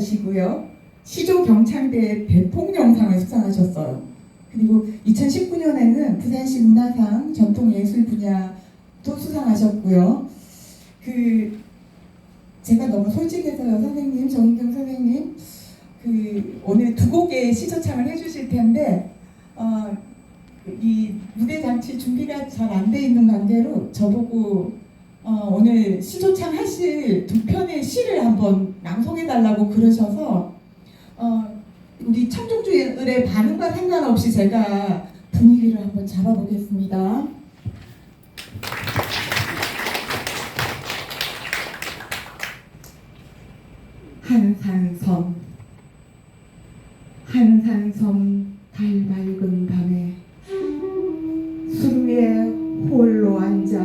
시고요. 시조 경창대 대통령상을 수상하셨어요. 그리고 2019년에는 부산시 문화상 전통예술 분야 또 수상하셨고요. 그 제가 너무 솔직해서요, 선생님, 정경 선생님, 그 오늘 두 곡의 시조창을 해주실 텐데 어, 이 무대 장치 준비가 잘 안 돼 있는 관계로 저보고 어, 오늘 시조창 하실 두 편의 한번 낭송해 달라고 그러셔서 어, 우리 청중들의 반응과 상관없이 제가 분위기를 한번 잡아보겠습니다. 한산섬 한산섬 달 밝은 밤에 술 위에 홀로 앉아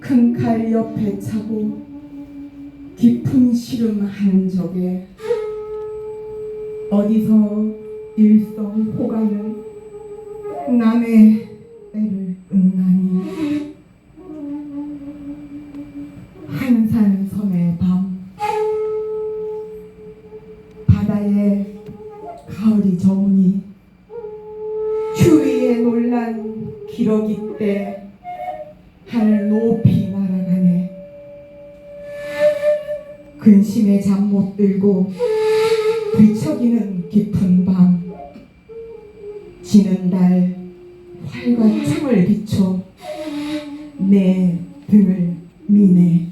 큰 칼 옆에 차고 깊은 시름 한 적에 어디서 일성 호가는 남의 애를 끝나니? 한산 섬의 밤 바다에 가을이 저무니 추위에 놀란 기러기 때 하늘 높이 근심에 잠 못 들고 뒤척이는 깊은 밤. 지는 달 활과 춤을 비춰 내 등을 미네